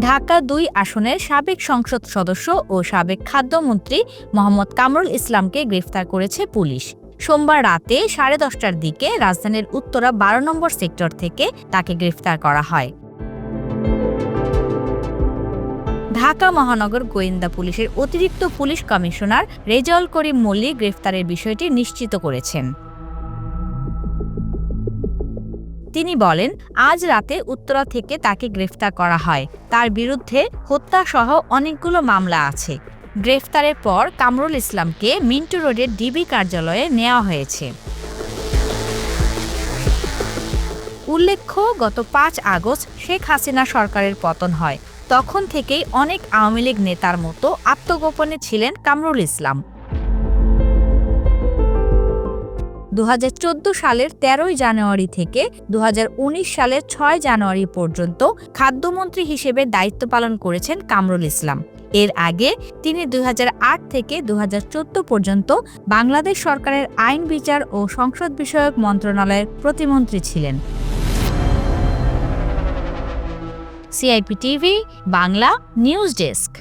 ঢাকা দুই আসনের সাবেক সংসদ সদস্য ও সাবেক খাদ্যমন্ত্রী মোহাম্মদ কামরুল ইসলামকে গ্রেফতার করেছে পুলিশ। সোমবার রাতে সাড়ে দশটার দিকে রাজধানীর উত্তরা বারো নম্বর সেক্টর থেকে তাকে গ্রেফতার করা হয়। ঢাকা মহানগর গোয়েন্দা পুলিশের অতিরিক্ত পুলিশ কমিশনার রেজাউল করিম মল্লিক গ্রেফতারের বিষয়টি নিশ্চিত করেছেন। তিনি বলেন, আজ রাতে উত্তরা থেকে তাকে গ্রেফতার করা হয়। তার বিরুদ্ধে হত্যাসহ অনেকগুলো মামলা আছে। গ্রেফতারের পর কামরুল ইসলামকে মিন্টু রোডের ডিবি কার্যালয়ে নেওয়া হয়েছে। উল্লেখ্য, গত পাঁচ আগস্ট শেখ হাসিনা সরকারের পতন হয়। তখন থেকেই অনেক আওয়ামী লীগ নেতার মতো আত্মগোপনে ছিলেন কামরুল ইসলাম। দু হাজার চোদ্দ সালের তেরোই জানুয়ারি থেকে দু হাজার উনিশ সালের ছয় জানুয়ারি পর্যন্ত খাদ্যমন্ত্রী হিসেবে দায়িত্ব পালন করেছেন কামরুল ইসলাম। এর আগে তিনি দু হাজার আট থেকে দু হাজার চোদ্দ পর্যন্ত বাংলাদেশ সরকারের আইন বিচার ও সংসদ বিষয়ক মন্ত্রণালয়ের প্রতিমন্ত্রী ছিলেন। CIP TV Bangla news desk.